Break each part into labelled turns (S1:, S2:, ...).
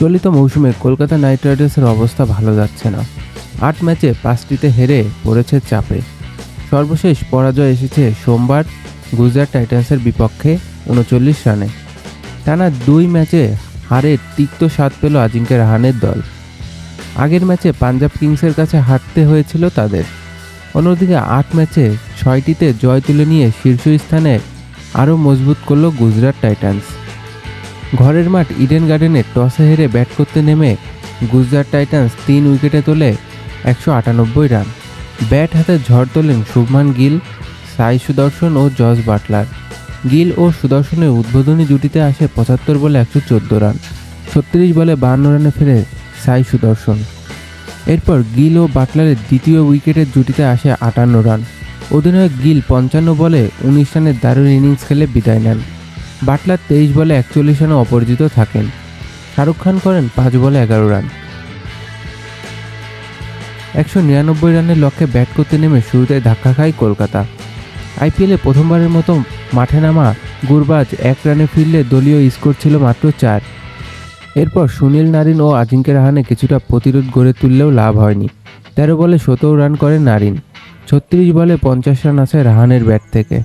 S1: চলিত মৌসুমে কলকাতা নাইট রাইডার্সের অবস্থা ভালো যাচ্ছে না। আট ম্যাচে পাঁচটিতে হেরে পড়েছে চাপে। সর্বশেষ পরাজয় এসেছে সোমবার গুজরাট টাইটান্সের বিপক্ষে উনচল্লিশ রানে। টানা দুই ম্যাচে হারের তিক্ত স্বাদ পেল আজিঙ্কে রাহানের দল। আগের ম্যাচে পাঞ্জাব কিংসের কাছে হারতে হয়েছিল তাদের। অন্যদিকে আট ম্যাচে ছয়টিতে জয় তুলে নিয়ে শীর্ষস্থানে আরও মজবুত করল গুজরাট টাইটান্স। ঘরের মাঠ ইডেন গার্ডেনে টসে হেরে ব্যাট করতে নেমে গুজরাট টাইটান্স তিন উইকেটে তোলে একশো আটানব্বই রান। ব্যাট হাতে ঝড় তোলেন শুভমান গিল, সাই সুদর্শন ও জস বাটলার। গিল ও সুদর্শনের উদ্বোধনী জুটিতে আসে পঁচাত্তর বলে একশো চোদ্দ রান, ছত্রিশ বলে বাহান্ন রানে ফেরে সাই সুদর্শন। এরপর গিল ও বাটলারের দ্বিতীয় উইকেটের জুটিতে আসে আটান্ন রান। অধিনায়ক গিল পঞ্চান্ন বলে উনিশ রানের দারুণ ইনিংস খেলে বিদায় নেন। বাটলার তেইশ বলে একচল্লিশ রানে অপরাজিত থাকেন। শাহরুখ খান করেন পাঁচ বলে এগারো রান। একশো নিরানব্বই রানের লক্ষ্যে ব্যাট করতে নেমে শুরুতে ধাক্কা খায় কলকাতা। আইপিএলে প্রথমবারের মতো মাঠে নামা গুরবাজ এক রানে ফিরলে দলীয় স্কোর ছিল মাত্র চার। এরপর সুনীল নারিন ও আজিঙ্কে রাহানে কিছুটা প্রতিরোধ গড়ে তুললেও লাভ হয়নি। তেরো বলে সতেরো রান করে নারিন। ছত্রিশ বলে পঞ্চাশ রান আসে রাহানের ব্যাট থেকে।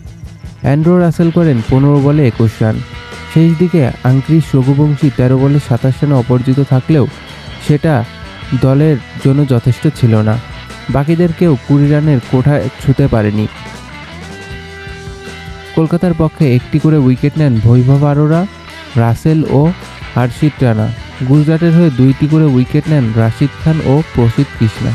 S1: অ্যান্ড্রো রাসেল করেন পনেরো বলে একুশ রান। শেষ দিকে আংক্রিস রঘুবংশী তেরো বলে সাতাশ রানে অপরাজিত থাকলেও সেটা দলের জন্য যথেষ্ট ছিল না। বাকিদের কেউ কুড়ি রানের কোঠা ছুঁতে পারেনি। কলকাতার পক্ষে একটি করে উইকেট নেন বৈভব আরোরা, রাসেল ও হর্ষিত রানা। গুজরাটের হয়ে দুইটি করে উইকেট নেন রাশিদ খান ও প্রসিদ কৃষ্ণা।